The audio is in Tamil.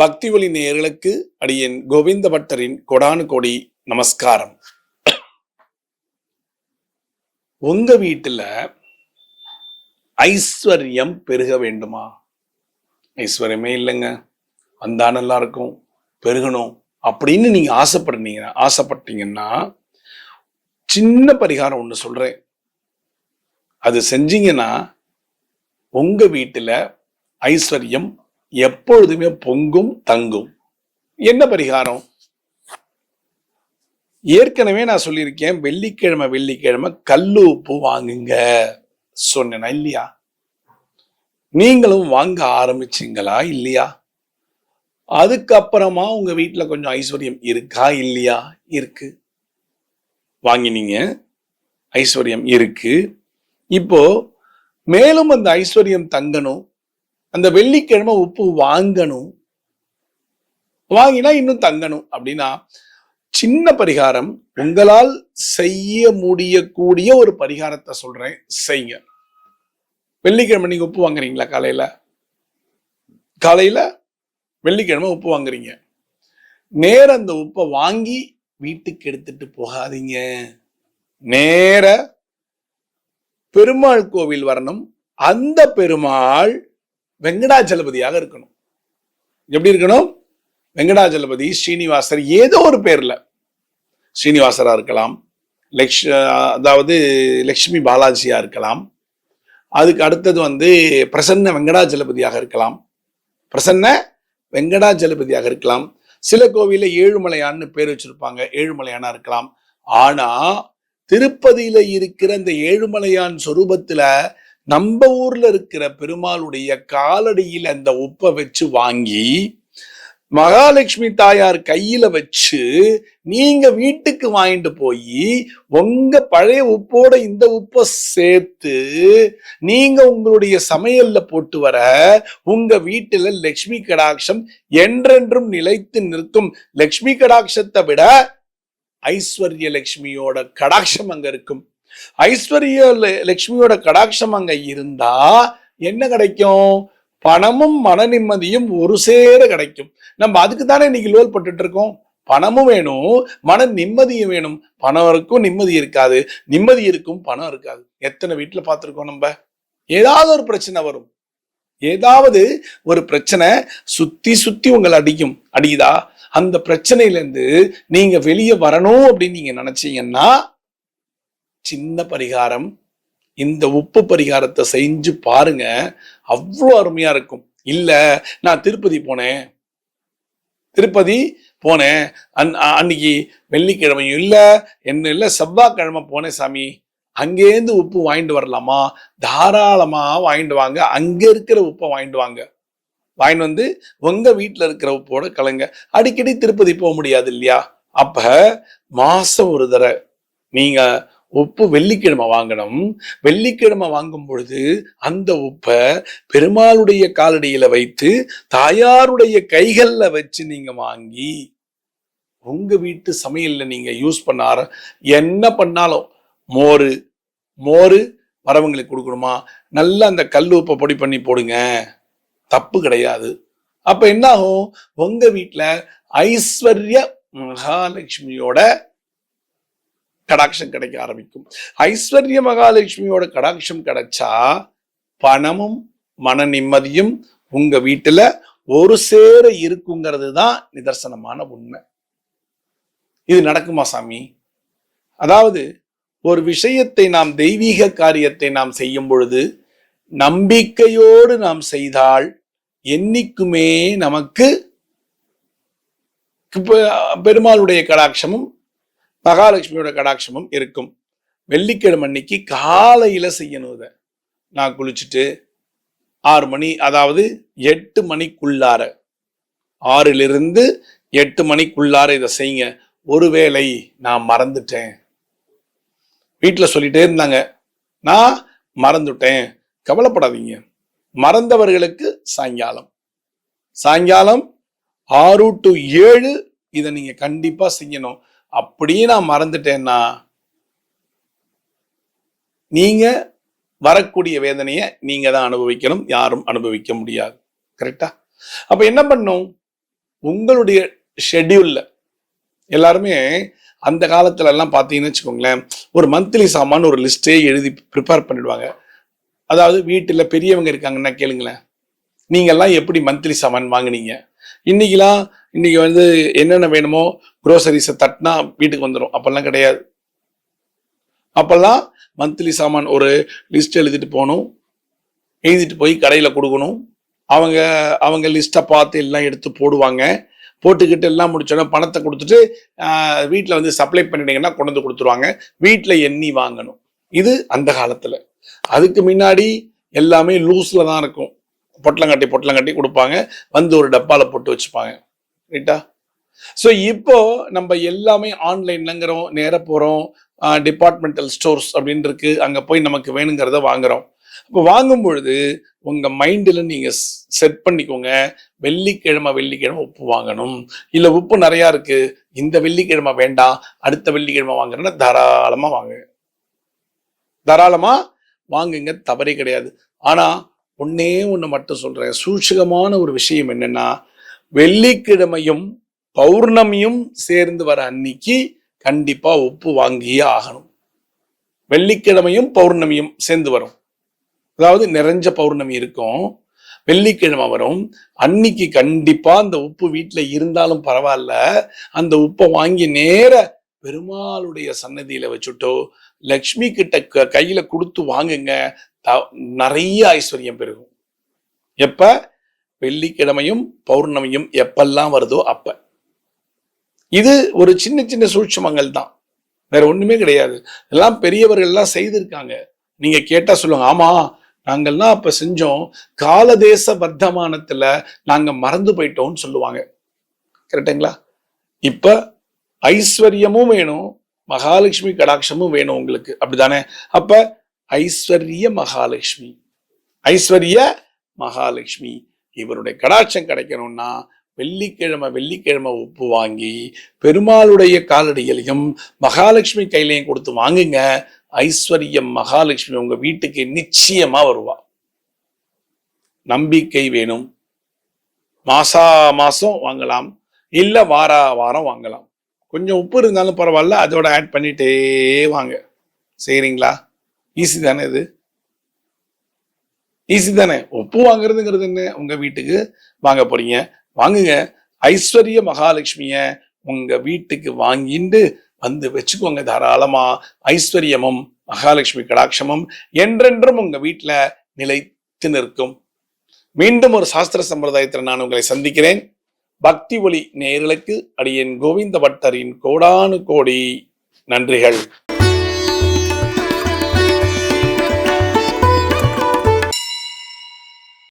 பக்தி ஒளி நேயர்களுக்கு அடியேன் கோவிந்த பட்டரின் கொடானு கொடி நமஸ்காரம். உங்க வீட்டுல ஐஸ்வர்யம் பெருக வேண்டுமா? ஐஸ்வர்யமே இல்லைங்க. வந்தா நல்லா இருக்கும் பெருகணும் அப்படின்னு நீங்க ஆசைப்படுறீங்க ஆசைப்பட்டீங்கன்னா சின்ன பரிகாரம் ஒண்ணு சொல்றேன். அது செஞ்சீங்கன்னா உங்க வீட்டுல ஐஸ்வர்யம் எப்பொழுதுமே பொங்கும் தங்கும். என்ன பரிகாரம்? ஏற்கனவே நான் சொல்லியிருக்கேன் வெள்ளிக்கிழமை வெள்ளிக்கிழமை கல்லு உப்பு வாங்குங்க சொன்னேனா இல்லையா? நீங்களும் வாங்க ஆரம்பிச்சீங்களா இல்லையா? அதுக்கப்புறமா உங்க வீட்டில் கொஞ்சம் ஐஸ்வர்யம் இருக்கா இல்லையா? இருக்கு. வாங்கினீங்க. ஐஸ்வர்யம் இருக்கு. இப்போ மேலும் அந்த ஐஸ்வர்யம் தங்கணும். அந்த வெள்ளிக்கிழமை உப்பு வாங்கணும். வாங்கினா இன்னும் தங்கணும் அப்படின்னா சின்ன பரிகாரம் உங்களால் செய்ய முடியக்கூடிய ஒரு பரிகாரத்தை சொல்றேன். செய்யுங்க. வெள்ளிக்கிழமை நீங்க உப்பு வாங்குறீங்களா காலையில? காலையில வெள்ளிக்கிழமை உப்பு வாங்குறீங்க. நேர அந்த உப்பை வாங்கி வீட்டுக்கு எடுத்துட்டு போகாதீங்க. நேர பெருமாள் கோவில் வரணும். அந்த பெருமாள் வெங்கடாஜலபதியாக இருக்கணும். எப்படி இருக்கணும்? வெங்கடாஜலபதி ஸ்ரீனிவாசர் ஏதோ ஒரு பேர்ல ஸ்ரீனிவாசரா இருக்கலாம். லக்ஷ் அதாவது லக்ஷ்மி பாலாஜியா இருக்கலாம். அதுக்கு அடுத்தது வந்து பிரசன்ன வெங்கடாஜலபதியாக இருக்கலாம். பிரசன்ன வெங்கடாஜலபதியாக இருக்கலாம். சில கோவிலில் ஏழுமலையான்னு பேர் வச்சிருப்பாங்க. ஏழுமலையானா இருக்கலாம். ஆனா திருப்பதியில இருக்கிற அந்த ஏழுமலையான் சொரூபத்துல நம்ம ஊர்ல இருக்கிற பெருமாளுடைய காலடியில் அந்த உப்பை வச்சு வாங்கி மகாலட்சுமி தாயார் கையில வச்சு நீங்க வீட்டுக்கு வாங்கிட்டு போய் உங்க பழைய உப்போட இந்த உப்பை சேர்த்து நீங்க உங்களுடைய சமையல்ல போட்டு வர உங்க வீட்டுல லக்ஷ்மி கடாட்சம் என்றென்றும் நிலைத்து நிற்கும். லக்ஷ்மி கடாட்சத்தை விட ஐஸ்வர்ய லட்சுமியோட கடாட்சம் அங்க இருக்கும். ஐஸ்வர்ய லக்ஷ்மியோட லட்சுமியோட கடாட்சம் அங்க இருந்தா என்ன கிடைக்கும்? பணமும் மன நிம்மதியும் ஒரு சேர கிடைக்கும். நம்ம அதுக்கு தானே இன்னைக்கு லோல் பட்டுட்டு இருக்கோம் பணமும் வேணும் மன நிம்மதியும் வேணும். பணம் இருக்கும் நிம்மதி இருக்காது. நிம்மதி இருக்கும் பணம் இருக்காது. எத்தனை வீட்டுல பார்த்திருக்கோம் நம்ம? ஏதாவது ஒரு பிரச்சனை வரும். ஏதாவது ஒரு பிரச்சனை சுத்தி சுத்தி உங்களை அடிக்கும். அடியுதா அந்த பிரச்சனையில இருந்து நீங்க வெளியே வரணும் அப்படின்னு நீங்க நினைச்சீங்கன்னா சின்ன பரிகாரம் இந்த உப்பு பரிகாரத்தை செஞ்சு பாருங்க அவ்வளோ அருமையா இருக்கும். இல்ல நான் திருப்பதி போனேன். திருப்பதி போனேன். அன் அ- அன்னைக்கு வெள்ளிக்கிழமையும் இல்லை என்ன இல்லை செவ்வாய்க்கிழமை போனேன் சாமி. அங்கேருந்து உப்பு வாங்கிட்டு வரலாமா? தாராளமாக வாங்கிட்டு வாங்க. அங்கே இருக்கிற உப்பை வாங்கிட்டு வாங்க. வாங்கிட்டு வந்து உங்கள் வீட்டில் இருக்கிற உப்போட கலங்க. அடிக்கடி திருப்பதி போக முடியாது இல்லையா? அப்போ மாதம் ஒரு தடவை நீங்கள் உப்பு வெள்ளிக்கிழமை வாங்கணும். வெள்ளிக்கிழமை வாங்கும் பொழுது அந்த உப்பை பெருமாளுடைய காலடியில வைத்து தாயாருடைய கைகள்ல வச்சு நீங்க வாங்கி உங்க வீட்டு சமையல்ல நீங்க யூஸ் பண்ணார என்ன பண்ணாலும் மோர் மோர் வரவங்களுக்கு கொடுக்கணுமா? நல்லா அந்த கல் உப்பை பொடி பண்ணி போடுங்க. தப்பு கிடையாது. அப்ப என்ன ஆகும் உங்க வீட்டுல ஐஸ்வர்ய மகாலட்சுமியோட கடாட்சம் கிடைக்க ஆரம்பிக்கும். ஐஸ்வர்ய மகாலட்சுமியோட கடாட்சம் கிடைச்சா பணமும் மன நிம்மதியும் உங்க வீட்டுல ஒரு சேர இருக்குங்கிறது தான் நிதர்சனமான உண்மை. இது நடக்குமா சாமி? அதாவது ஒரு விஷயத்தை நாம் தெய்வீக காரியத்தை நாம் செய்யும் பொழுது நம்பிக்கையோடு நாம் செய்தால் என்னைக்குமே நமக்கு பெருமாளுடைய கடாட்சமும் மகாலட்சுமியோட கடாட்சமும் இருக்கும். வெள்ளிக்கிழமை அன்னைக்கு காலையில செய்யணும் இதை. நான் குளிச்சுட்டு ஆறு மணி அதாவது எட்டு மணிக்குள்ளார. ஆறிலிருந்து எட்டு மணிக்குள்ளார இதை செய்யுங்க. ஒருவேளை நான் மறந்துட்டேன். வீட்டில் சொல்லிட்டே இருந்தாங்க. நான் மறந்துட்டேன். கவலைப்படாதீங்க. மறந்தவர்களுக்கு சாயங்காலம். சாயங்காலம் ஆறு டு ஏழு இதை நீங்க கண்டிப்பா செய்யணும். அப்படியே நான் மறந்துட்டேன்னா நீங்க வரக்கூடிய வேதனையை நீங்க தான் அனுபவிக்கணும் யாரும் அனுபவிக்க முடியாது. கரெக்டா அப்ப என்ன பண்ணும்? உங்களுடைய ஷெட்யூல்ல எல்லாருமே அந்த காலத்துல எல்லாம் பார்த்தீங்கன்னு வச்சுக்கோங்களேன் ஒரு மந்த்லி சாமான் ஒரு லிஸ்ட்டே எழுதி ப்ரிப்பேர் பண்ணிடுவாங்க. அதாவது வீட்டில் பெரியவங்க இருக்காங்கன்னா கேளுங்களேன் நீங்கள்லாம் எப்படி மந்த்லி சாமான் வாங்குனீங்க? இன்னைக்கெல்லாம் இன்னைக்கு வந்து என்னென்ன வேணுமோ க்ரோசரிஸை தட்டினா வீட்டுக்கு வந்துடும் அப்பெல்லாம் கிடையாது. அப்பெல்லாம் மந்த்லி சாமான் ஒரு லிஸ்ட் எழுதிட்டு போகணும். எழுதிட்டு போய் கடையில் கொடுக்கணும். அவங்க அவங்க லிஸ்ட்டை பார்த்து எல்லாம் எடுத்து போடுவாங்க. போட்டுக்கிட்டு எல்லாம் முடிச்சோன்னா பணத்தை கொடுத்துட்டு வீட்டில் வந்து சப்ளை பண்ணிட்டீங்கன்னா கொண்டு வந்து கொடுத்துருவாங்க. வீட்டில் எண்ணி வாங்கணும். இது அந்த காலத்தில். அதுக்கு முன்னாடி எல்லாமே லூஸில் தான் இருக்கும். பொட்டலங்கட்டி பொட்டலங்கட்டி கொடுப்பாங்க. வந்து ஒரு டப்பாவில் போட்டு வச்சுப்பாங்க. ரைட்டா ஸோ இப்போ நம்ம எல்லாமே ஆன்லைன்லங்கிறோம் நேர போகிறோம் டிபார்ட்மெண்டல் ஸ்டோர்ஸ் அப்படின்னு இருக்கு அங்கே போய் நமக்கு வேணுங்கிறத வாங்குறோம். இப்போ வாங்கும் பொழுது உங்க மைண்டில் நீங்க செட் பண்ணிக்கோங்க. வெள்ளிக்கிழமை வெள்ளிக்கிழமை உப்பு வாங்கணும். இல்லை உப்பு நிறையா இருக்கு இந்த வெள்ளிக்கிழமை வேண்டாம் அடுத்த வெள்ளிக்கிழமை வாங்குறேன்னா தாராளமா வாங்குங்க. தாராளமா வாங்குங்க தவறே கிடையாது. ஆனா ஒன்னே ஒன்று மட்டும் சொல்றேன். சூட்சகமான ஒரு விஷயம் என்னன்னா வெள்ளிக்கிழமையும் பௌர்ணமியும் சேர்ந்து வர அன்னைக்கு கண்டிப்பா உப்பு வாங்கியே ஆகணும். வெள்ளிக்கிழமையும் பௌர்ணமியும் சேர்ந்து வரும். அதாவது நிறைஞ்ச பௌர்ணமி இருக்கும். வெள்ளிக்கிழமை வரும். அன்னைக்கு கண்டிப்பா அந்த உப்பு வீட்டுல இருந்தாலும் பரவாயில்ல. அந்த உப்பை வாங்கி நேர பெருமாளுடைய சன்னதியில வச்சுட்டோ லக்ஷ்மி கிட்ட க- கையில கொடுத்து வாங்குங்க. நிறைய ஐஸ்வர்யம் பெருகும். எப்ப? வெள்ளிக்கிழமையும் பௌர்ணமியும் எப்பெல்லாம் வருதோ அப்போ. இது ஒரு சின்ன சின்ன சூட்சமங்கள் தான். வேற ஒண்ணுமே கிடையாது. எல்லாம் பெரியவர்கள் எல்லாம் செய்திருக்காங்க. நீங்க கேட்டா சொல்லுவாங்க ஆமா நாங்கெல்லாம் அப்ப செஞ்சோம். காலதேச வர்த்தமானத்துல நாங்க மறந்து போயிட்டோம்னு சொல்லுவாங்க. கரெக்டுங்களா இப்ப ஐஸ்வர்யமும் வேணும் மகாலட்சுமி கடாட்சமும் வேணும் உங்களுக்கு. அப்படிதானே? அப்ப ஐஸ்வர்ய மகாலட்சுமி. ஐஸ்வர்ய மகாலட்சுமி. இவருடைய கடாட்சம் கிடைக்கணும்னா வெள்ளிக்கிழமை வெள்ளிக்கிழமை உப்பு வாங்கி பெருமாளுடைய காலடியிலையும் மகாலட்சுமி கையிலையும் கொடுத்து வாங்குங்க. ஐஸ்வர்யம் மகாலட்சுமி உங்க வீட்டுக்கு நிச்சயமா வருவா. நம்பிக்கை வேணும். மாசா மாசம் வாங்கலாம். இல்ல வாரா வாரம் வாங்கலாம். கொஞ்சம் உப்பு இருந்தாலும் பரவாயில்ல அதோட ஆட் பண்ணிட்டே வாங்க. சரிங்களா ஈஸி தானே இது? ஈஸி தானே? உப்பு வாங்குறதுங்கிறது என்ன? உங்க வீட்டுக்கு வாங்க போறீங்க. வாங்குங்க. ஐஸ்வர்ய மகாலட்சுமிய உங்க வீட்டுக்கு வாங்கிட்டு வந்து வச்சுக்கோங்க தாராளமா. ஐஸ்வர்யமும் மகாலட்சுமி கடாட்சமும் என்றென்றும் உங்க வீட்டுல நிலைத்து நிற்கும். மீண்டும் ஒரு சாஸ்திர சம்பிரதாயத்தில் நான் உங்களை சந்திக்கிறேன். பக்தி ஒளி நேர்களுக்கு அடியேன் கோவிந்த பட்டரின் கோடானு கோடி நன்றிகள்.